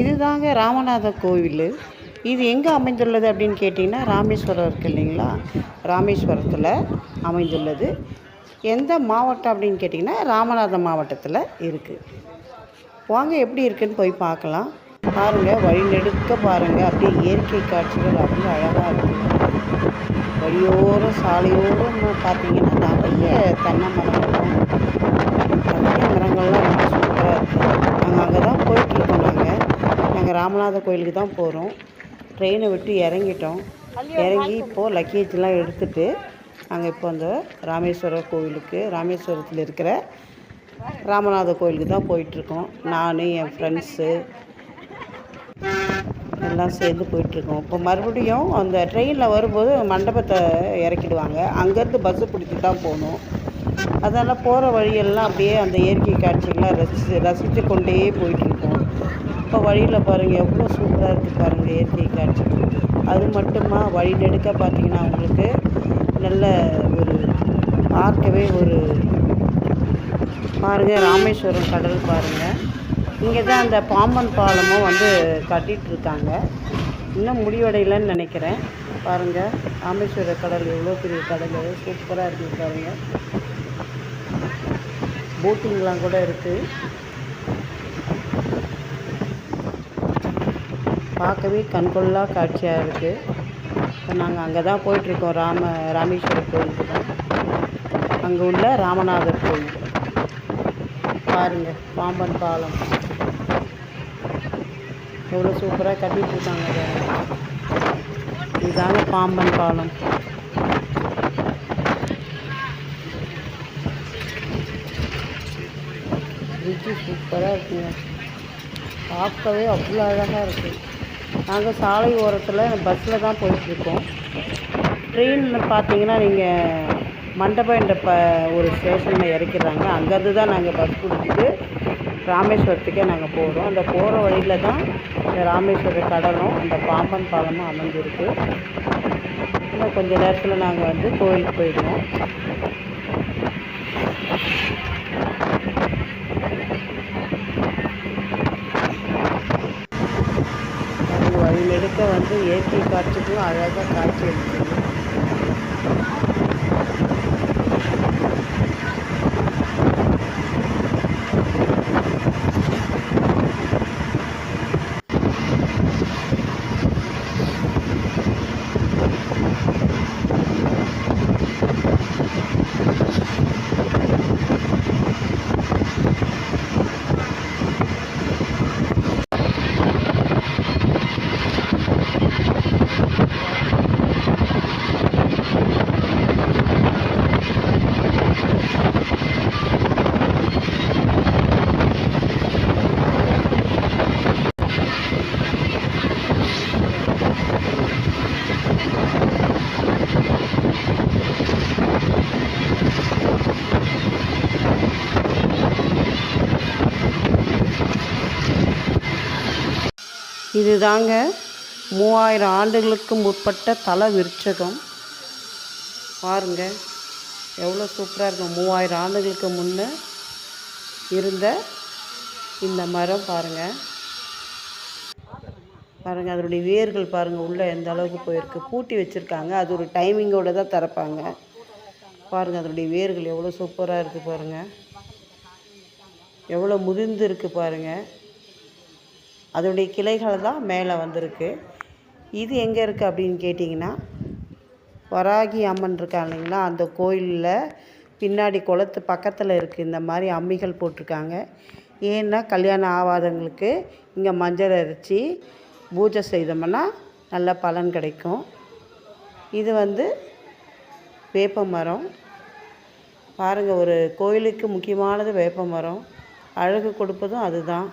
இதுதாங்க ராமநாத கோவில். இது எங்கே அமைந்துள்ளது அப்படின்னு கேட்டிங்கன்னா ராமேஸ்வரம் இருக்குது இல்லைங்களா? ராமேஸ்வரத்தில் அமைந்துள்ளது. எந்த மாவட்டம் அப்படின்னு கேட்டிங்கன்னா ராமநாதம் மாவட்டத்தில் இருக்குது வாங்க எப்படி இருக்குதுன்னு போய் பார்க்கலாம். பாருங்கள் வழி நெடுக்க பாருங்கள் அப்படியே இயற்கை காட்சிகள் அப்படியே அழகாக இருக்குது வழியோரம் சாலையோரம் பார்த்தீங்கன்னா நிறைய தென்னை மரங்களும் நிறைய மரங்கள்லாம் ரொம்ப சூப்பராக இருக்குது நாங்கள் அங்கே தான் போயிட்டுருக்கோம் நாங்கள் நாங்கள் ராமநாத கோயிலுக்கு தான் போகிறோம். ட்ரெயினை விட்டு இறங்கிட்டோம். இறங்கி இப்போது லக்கேஜ்லாம் எடுத்துகிட்டு நாங்கள் இப்போ அந்த ராமேஸ்வர கோவிலுக்கு ராமேஸ்வரத்தில் இருக்கிற ராமநாத கோயிலுக்கு தான் போயிட்டுருக்கோம். நான் என் ஃப்ரெண்ட்ஸு எல்லாம் சேர்ந்து போயிட்டுருக்கோம். இப்போ மறுபடியும் அந்த ட்ரெயினில் வரும்போது மண்டபத்தை இறக்கிடுவாங்க. அங்கேருந்து பஸ்ஸு பிடிச்சி தான் போகணும். அதனால் போகிற வழியெல்லாம் அப்படியே அந்த இயற்கை காட்சிகள்லாம் ரசித்து ரசித்து கொண்டே போயிட்டுருக்கோம். இப்போ வழியில் பாருங்கள் எவ்வளோ சூப்பராக இருக்குது பாருங்கள் இயற்கை காட்சி. அது மட்டுமா? வழி நெடுக்க பார்த்தீங்கன்னா உங்களுக்கு நல்ல ஒரு பார்க்கவே ஒரு பாருங்கள் ராமேஸ்வரம் கடல் பாருங்கள் இங்கே தான் அந்த பாம்பன் பாலமும் வந்து கட்டிகிட்டு இருக்காங்க. இன்னும் முடிவடையலைன்னு நினைக்கிறேன். பாருங்கள் ராமேஸ்வர கடல் எவ்வளோ பெரிய கடல் சூப்பராக இருக்குது பாருங்கள் போட்டிங்லாம் கூட இருக்குது பார்க்கவே கண்கொள்ளா காட்சியாக இருக்குது இப்போ நாங்கள் அங்கே தான் போயிட்டுருக்கோம். ராம ராமேஸ்வரர் கோயிலுக்கு தான். அங்கே உள்ள ராமநாதர் கோயில். பாருங்கள் பாம்பன் பாலம். எவ்வளோ சூப்பராக கட்டிட்டு இருக்காங்க இதுதாங்க பாம்பன் பாலம். பிரிட்ஜு சூப்பராக இருக்குங்க. பார்க்கவே அவ்வளோ அழகாக இருக்குது நாங்கள் சாலை ஓரத்தில் பஸ்ஸில் தான் போயிட்டுருக்கோம். ட்ரெயினில் பார்த்தீங்கன்னா நீங்கள் மண்டபம் என்ற ப ஒரு ஸ்டேஷனில் இறக்கிறாங்க அங்கேருந்து தான் நாங்கள் பஸ் பிடிச்சிட்டு ராமேஸ்வரத்துக்கே நாங்கள் போகிறோம் அந்த போகிற வழியில் தான் இந்த ராமேஸ்வர கடலும் அந்த பாம்பன் பாலமும் அமைஞ்சிருக்கு. இன்னும் கொஞ்ச நேரத்தில் நாங்கள் வந்து கோயிலுக்கு போயிடுவோம் அது வழி நெடுக்க வந்து இயற்கை காட்சிக்கும் அழகாக காட்சி அளிக்குது இதுதாங்க மூவாயிரம் ஆண்டுகளுக்கு முற்பட்ட தல விருட்சகம். பாருங்க எவ்வளோ சூப்பராக இருக்கும். மூவாயிரம் ஆண்டுகளுக்கு முன்னே இருந்த இந்த மரம் பாருங்கள் பாருங்கள் அதனுடைய வேர்கள் பாருங்கள் உள்ளே எந்த அளவுக்கு போயிருக்கு. பூட்டி வச்சுருக்காங்க. அது ஒரு டைமிங்கோடு தான் திறப்பாங்க. பாருங்கள் அதனுடைய வேர்கள் எவ்வளோ சூப்பராக இருக்குது பாருங்கள் எவ்வளோ முதிர்ந்து இருக்குது பாருங்கள் அதனுடைய கிளைகள் தான் மேலே வந்திருக்கு. இது எங்கே இருக்குது அப்படின்னு கேட்டிங்கன்னா வராகி அம்மன் இருக்கா இல்லைங்களா? அந்த கோயிலில் பின்னாடி குளத்து பக்கத்தில் இருக்குது இந்த மாதிரி அம்மிகள் போட்டிருக்காங்க. ஏன்னா கல்யாணம் ஆகாதவங்களுக்கு இங்கே மஞ்சள் அரைச்சி பூஜை செய்தோம்னா நல்ல பலன் கிடைக்கும். இது வந்து வேப்ப மரம். பாருங்கள் ஒரு கோயிலுக்கு முக்கியமானது வேப்ப மரம். அழகு கொடுப்பதும் அதுதான்.